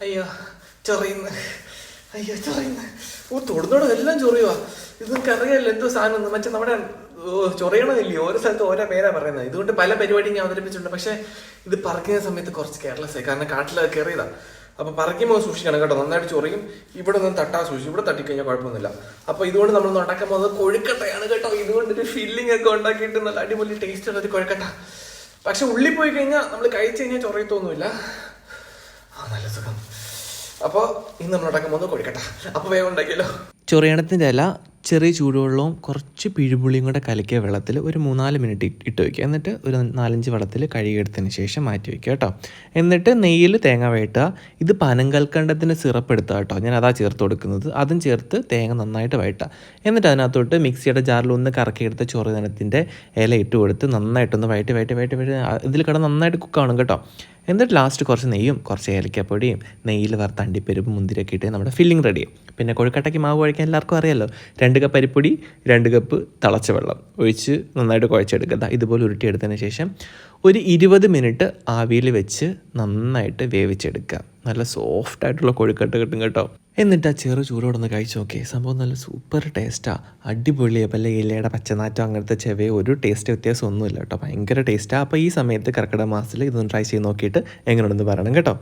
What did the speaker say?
അയ്യോ ചൊറിയുന്നു. അയ്യോ ചൊറിയുന്നു. ഓ തൊടുന്നോടും എല്ലാം ചൊറിയുവാ. ഇത് നിങ്ങൾക്ക് അറിയാമല്ലോ എന്തോ സാധനം മറ്റേ നമ്മുടെ ചൊറിയണമില്ലേ ഓരോ സ്ഥലത്ത് ഓരോ പേരാ പറയുന്നത് ഇതുകൊണ്ട് പല പരിപാടിയും ഞാൻ അവതരിപ്പിച്ചിട്ടുണ്ട്. പക്ഷെ ഇത് പറിക്കുന്ന സമയത്ത് കുറച്ച് കെയർലെസ് ആയി കാരണം കാട്ടിലത് കയറിയതാ. അപ്പൊ പറിക്കുമ്പോൾ സൂക്ഷിക്കണം കേട്ടോ. നന്നായിട്ട് ചൊറിയും. ഇവിടെ നിന്ന് തട്ടാ സൂക്ഷിച്ചു ഇവിടെ തട്ടിക്കഴിഞ്ഞാൽ കുഴപ്പമൊന്നുമില്ല. അപ്പൊ ഇതുകൊണ്ട് നമ്മൾ ഉണ്ടാക്കാൻ പോകുന്നത് കൊഴുക്കട്ടയാണ് കേട്ടോ. ഇതുകൊണ്ട് ഒരു ഫില്ലിംഗ് ഒക്കെ ഉണ്ടാക്കിയിട്ട് നല്ല അടിപൊളി ടേസ്റ്റ് ഉള്ള ഒരു കൊഴുക്കട്ട. പക്ഷെ ഉള്ളിൽ പോയി കഴിഞ്ഞാൽ നമ്മൾ കഴിച്ചു കഴിഞ്ഞാൽ ചൊറിയത്തൊന്നുമില്ല. ആ നല്ല സുഖം. അപ്പോൾ ഇന്ന് നമ്മൾ ഉണ്ടാക്കാൻ പോകുന്നത് അപ്പോൾ വേഗം ഉണ്ടാക്കിയല്ലോ. ഇല ചെറിയ ചൂടുവെള്ളവും കുറച്ച് പിഴുപുളിയും കൂടെ കലക്കിയ വെള്ളത്തിൽ ഒരു മൂന്നാൽ മിനിറ്റ് ഇട്ട് വയ്ക്കുക എന്നിട്ട് ഒരു നാലഞ്ച് വെള്ളത്തിൽ കഴുകിയെടുത്തതിന് ശേഷം മാറ്റി വയ്ക്കുക കേട്ടോ. എന്നിട്ട് നെയ്യിൽ തേങ്ങ വഴറ്റുക. ഇത് പനങ്കൽക്കണ്ടത്തിന്റെ സിറപ്പ് എടുത്തുക കേട്ടോ. ഞാൻ അതാ ചേർത്ത് കൊടുക്കുന്നത്. അതും ചേർത്ത് തേങ്ങ നന്നായിട്ട് വഴറ്റുക. എന്നിട്ട് അതിനകത്തോട്ട് മിക്സിയുടെ ജാറിൽ ഒന്ന് കറക്കിയെടുത്ത ചൊറിയണത്തിന്റെ ഇല ഇട്ട് കൊടുത്ത് നന്നായിട്ടൊന്ന് വഴറ്റി വഴറ്റി വഴറ്റി ആ, ഇതിൽ കിടന്ന് നന്നായിട്ട് കുക്കാണ് കേട്ടോ. എന്നിട്ട് ലാസ്റ്റ് കുറച്ച് നെയ്യും കുറച്ച് ഏലക്കപ്പൊടിയും നെയ്യിൽ വറുത്ത അണ്ടിപ്പരിപ്പ് മുന്തിരിയൊക്കെ ഇട്ട് നമ്മുടെ ഫില്ലിംഗ് റെഡി പിന്നെ കൊഴുക്കട്ടയ്ക്ക് മാവ് കുഴക്കാൻ എല്ലാവർക്കും അറിയാമല്ലോ രണ്ട് കപ്പ് അരിപ്പൊടി രണ്ട് കപ്പ് തിളച്ച വെള്ളം. ഒഴിച്ച് നന്നായിട്ട് കുഴച്ചെടുക്കുക. ഇതുപോലെ ഉരുട്ടിയെടുത്തതിന് ശേഷം ഒരു ഇരുപത് മിനിറ്റ് ആവിയിൽ വെച്ച് നന്നായിട്ട് വേവിച്ചെടുക്കുക. നല്ല സോഫ്റ്റായിട്ടുള്ള കൊഴുക്കട്ട കിട്ടും കേട്ടോ. എന്നിട്ട് ആ ചെറു ചൂടോടൊന്ന് കഴിച്ച് നോക്കിയേ. സംഭവം നല്ല സൂപ്പർ ടേസ്റ്റാണ് അടിപൊളിയാണ് പല ഇലയുടെ പച്ചനാറ്റം അങ്ങനത്തെ ചെവേ ഒരു ടേസ്റ്റ് വ്യത്യാസം ഒന്നുമില്ല കേട്ടോ. ഭയങ്കര ടേസ്റ്റാണ് അപ്പോൾ ഈ സമയത്ത് കർക്കിടക മാസത്തിൽ ഇതൊന്ന് ട്രൈ ചെയ്ത് നോക്കിയിട്ട് എങ്ങനെയുണ്ടെന്ന് പറയണം കേട്ടോ.